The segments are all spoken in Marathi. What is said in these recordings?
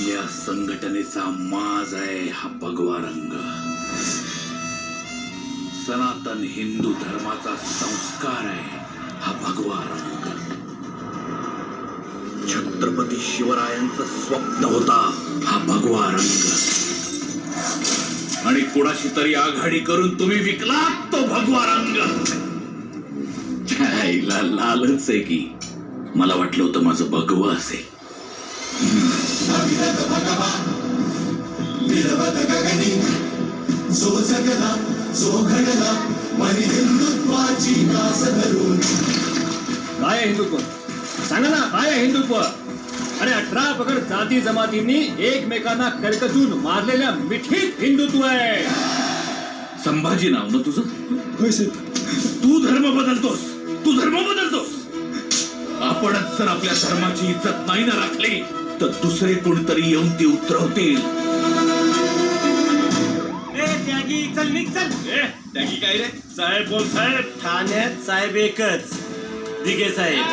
आपल्या संघटनेचा माज आहे हा भगवा रंग. सनातन हिंदू धर्माचा संस्कार आहे हा भगवा रंग. छत्रपती शिवरायांचं स्वप्न होता हा भगवा रंग. आणि कुणाशी तरी आघाडी करून तुम्ही विकलात तो भगवा रंग. लालच आहे की. मला वाटलं होतं माझं भगवं असेल. जो जगला जो घडला मनी हिंदुत्वाची कास धरून काय हिंदुत्व? सांगा ना काय हिंदुत्व? अरे अठरा पकड जाती जमातींनी एकमेकांना करकचून मारलेल्या मिठीत हिंदुत्व आहे. संभाजी नाव ना तुझं? तू धर्म बदलतोस. आपणच जर आपल्या धर्माची इज्जत नाही ना राखली तर दुसरे कोणतरी येऊन ती उतरवतील. त्यागी चल निघ चल. त्याची काय रे? साहेब बोल साहेब. ठाण्यात साहेब एकच. दिघे साहेब.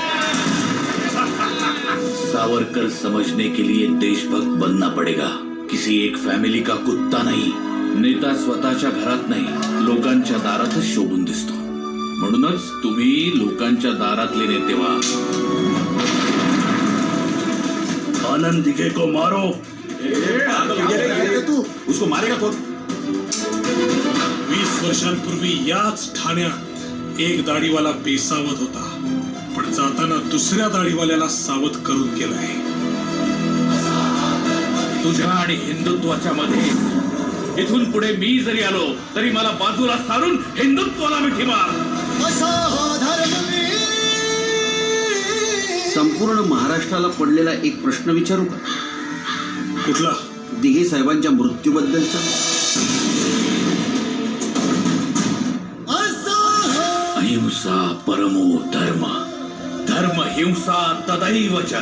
सावरकर समझने के लिए देशभक्त बनना पडेगा. किसी एक फॅमिली का कुत्ता नाही नेता स्वतःच्या घरात नाही लोकांच्या दारातच शोभून दिसतो. म्हणूनच तुम्ही लोकांच्या दारातले नेते व्हा. आनंद दिघे को मारो. तू. उसको मारेगा कोण वीस वर्षांपूर्वी याच ठाण्यात एक दाढीवाला बेसावत होता पण जाताना दुसऱ्या दाढीवाल्याला सावध करून गेलाय तुझ्या आणि हिंदुत्वाच्या मध्ये इथून पुढे मी जरी आलो तरी मला बाजूला सारून हिंदुत्वाला मिठी मार. असा हा धर्मवीर संपूर्ण महाराष्ट्राला पडलेला एक प्रश्न विचारू का? कुठला? दिघे साहेबांच्या मृत्यूबद्दलचा. अहिंसा परमो धर्म. धर्म हिंसा तदैव च